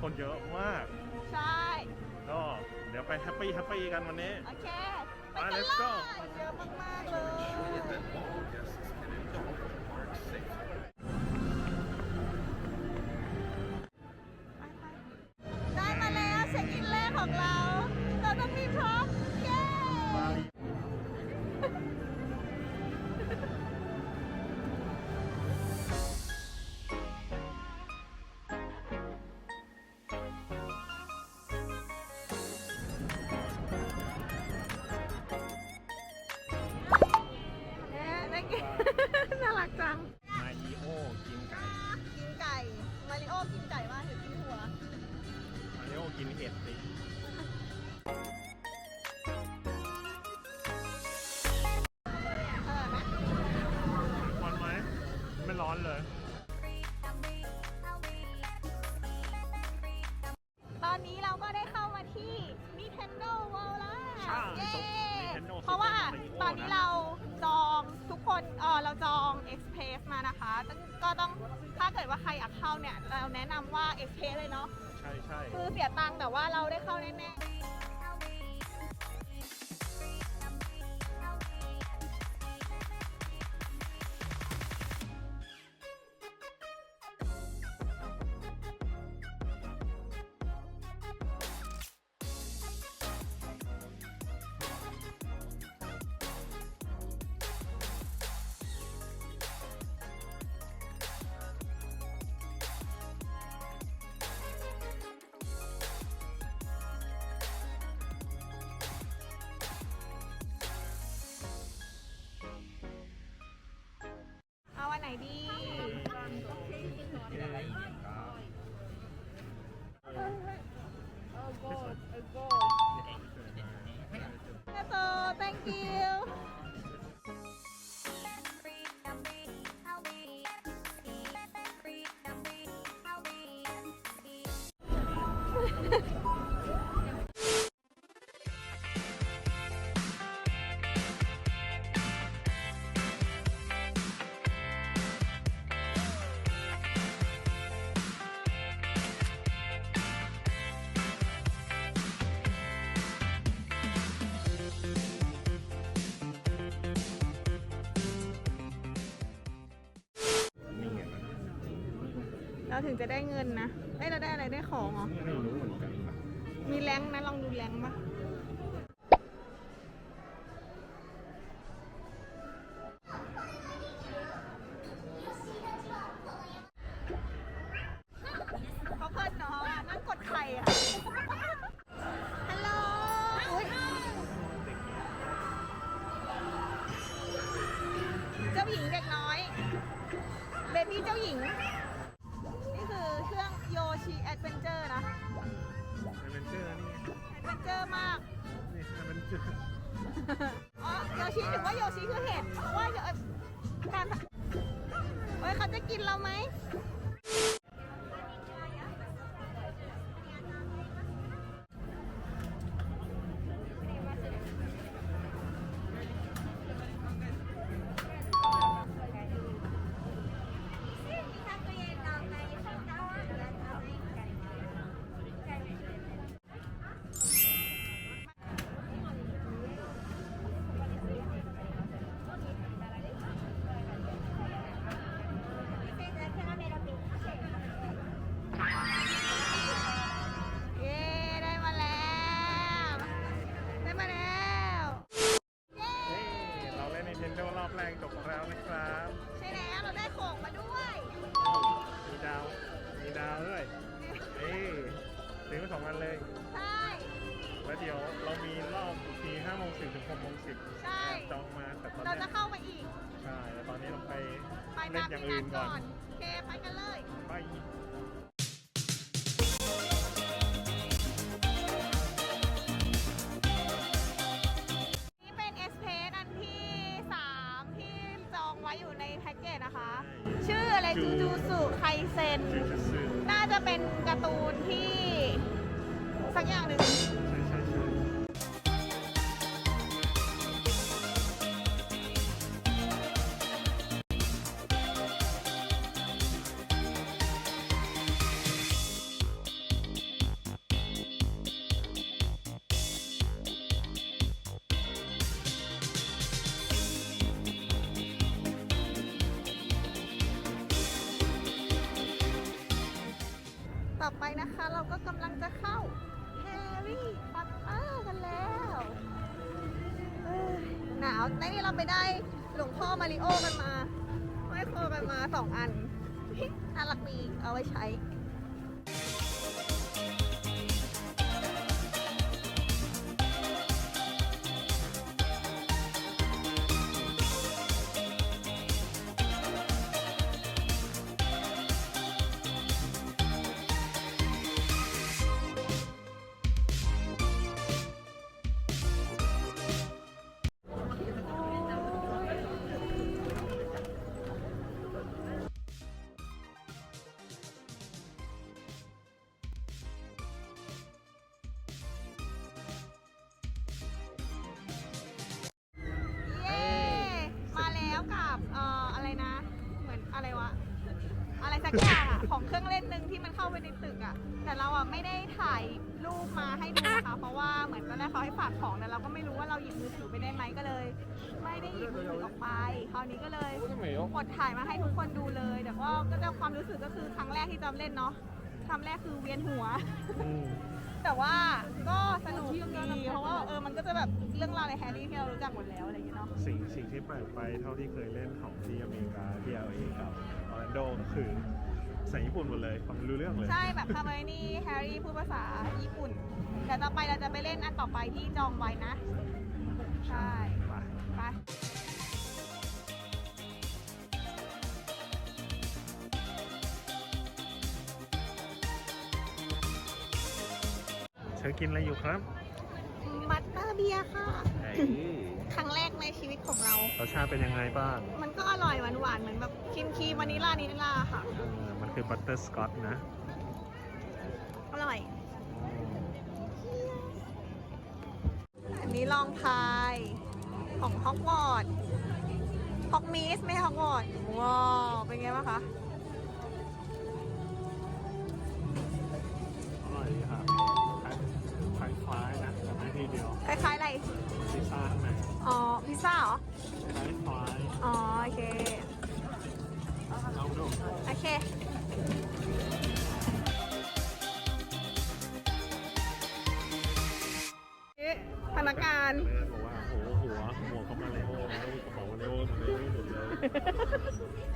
คนเยอะมาก ใช่ ก็เดี๋ยวไปแฮปปี้แฮปปี้กันวันนี้ โอเค ไปไปกัน let's เล go ยเยอะมากๆเลยไปๆได้มาแล้วเช็คอินแรกของเราเรา Nintendo World แล้วใช่เย้ Nintendo เพราะว่า Super Mario ตอนนี้นะ เราจองทุกคนเออเราจอง Express มานะคะซึ่งก็ต้องถ้าเกิดว่าใครอยากเข้าเนี่ย เราแนะนำว่า Express เลยเนาะ ใช่ใช่คือเสียตังค์แต่ว่าเราได้เข้าแน่ๆ ดี Hello thank you นี่ไถึงจะได้เงินนะเอ้เราได้อะไรได้ของเหรอ ไม่รู้เหมือนกัน มีแรงนะลองดูแรงปะ อ๋อโยชิถือว่าโยชิคือเห็ดเพราะว่าโยการเฮ้ยเขาจะกินเราไหม ง6โมง10ใช่ จองมาแต่ตอนเราเนี้จะยเข้ามาอีก ใช่แล้วตอนนี้เราไปไปเล่ตานมอย่างที่นัอื่ดนก่ก่ออนน โอเค ไปกันเลย ไปนี่เป็นเอสเพสอันที่ 3 ที่จองไว้อยู่ในแพ็กเกจนะคะ ชื่ออะไรจูจูสุไคเซนชื่อจะซื้อน่าจะเป็นการ์ตูนที่สักอย่างหนึ่ง เราก็กำลังจะเข้าแฮร์รี่พอตเตอร์กันแล้วหนาวในนี่เราไปได้หลวงพ่อมาริโอกันมาห้อยคอกันมาสองอันน่ารักดีเอาไว้ใช้ สักอย่างอะของเครื่องเล่นหนึ่งที่มันเข้าไปในตึกอะแต่เราอะไม่ได้ถ่ายรูปมาให้ดูนะคะเพราะว่าเหมือนตอนแรกเขาให้ฝากของแต่เราก็ไม่รู้ว่าเราหยิบมือถือไปได้ไหมก็เลย ไม่ได้หยิบมือถือออกไปคราวนี้ก็เลยกดถ่ายมาให้ทุกคนดูเลย แต่ก็ก็จะความรู้สึกก็คือครั้งแรกที่จำเล่นเนาะคำแรกคือเวียนหัวอืม แต่ว่าก็สนุกดีเพราะว่าเออมันก็จะแบบเรื่องราวในแฮร์รี่ที่เรารู้จักหมดแล้วอะไรอย่างเงี้ยเนาะสิ่งสิ่งที่แปลกไปเท่าที่เคยเล่นของที่อเมริกาที่ LA กับออร์แลนโดก็คือใส่ญี่ปุ่นหมดเลยฟังไม่รู้เรื่องเลย ใช่แบบทำไมนี่แฮร์รี่พูดภาษาญี่ปุ่นแต่ต่อไปเราจะไปเล่นอันต่อไปที่จองไว้นะ ใช่ ไปไป เธอกินอะไรอยู่ครับ บัตเตอร์เบียร์ค่ะไอ้ครั้งแรกในชีวิตของเรา รสชาติเป็นยังไงบ้างมันก็อร่อยหวานๆ เหมือนแบบครีมครีมวานิลลานิลลาค่ะ เออมันคือบัตเตอร์สกอตนะอร่อย อันนี้ลองพายของฮอกวอตส์ฮอกมีสไม่ใช่ฮอกวอตส์ว้าวเป็นไงบ้างคะ อร่อยดีครับ คล้ายคล้ายๆนะแต่ไม่ทีเดียวคล้ายๆอะไร พิซซ่าข้างในอ๋อ พิซซ่าเหรอ คล้ายคล้ายอ๋อ โอเคๆลองดูโอเคนี่พนักงาน แม่บอกว่าโอ้โหหัวหัวเขามาเลยโอ้แล้วกระเป๋ามาเลยโอ้มาเลยหมดเลย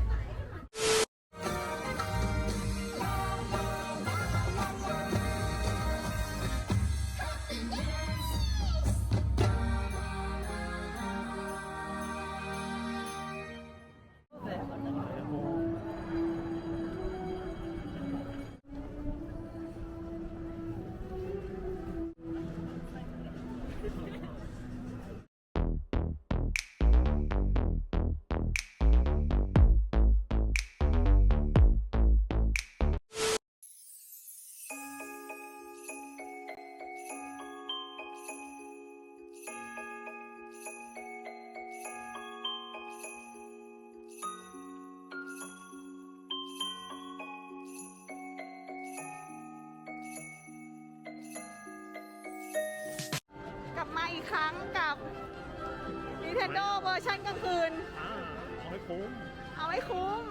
Nintendo เวอร์ชันกลางคืน อ่าเอาให้คุ้ม เอาให้คุ้ม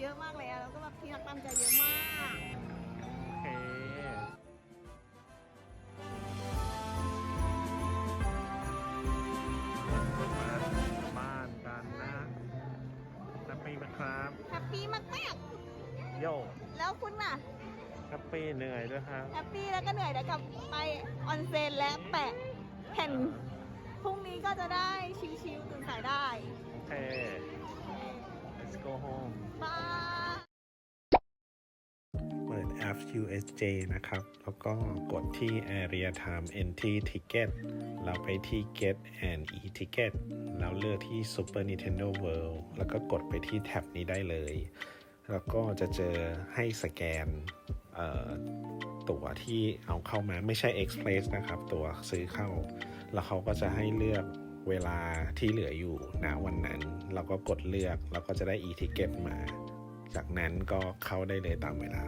เยอะมากเลยอะแล้วก็แบบที่รักตามใจเยอะมาก โอเค มาบ้านกันนะแฮปปี้ไหมครับแฮปปี้มากมากโย่แล้วคุณน่ะ แฮปปี้เหนื่อยด้วยครับแฮปปี้แล้วก็เหนื่อยเดี๋ยวกลับไปออนเซ็นและแปะแผ่นพรุ่งนี้ก็จะได้ชิลๆตื่นสายได้ โอเค let's go home บาเปิดแอป USJ นะครับ แล้วก็กดที่ Area Time Entry Ticket เราไปที่ Get and E-Ticket แล้วเลือกที่ Super Nintendo World แล้วก็กดไปที่แท็บนี้ได้เลย แล้วก็จะเจอให้สแกนตั๋วที่เอาเข้ามาไม่ใช่ Express นะครับ ตั๋วซื้อเข้า แล้วเขาก็จะให้เลือก เวลาที่เหลืออยู่ณวันนั้น เราก็กดเลือก แล้วก็จะได้ e-ticket มา จากนั้นก็เข้าได้เลยตามเวลา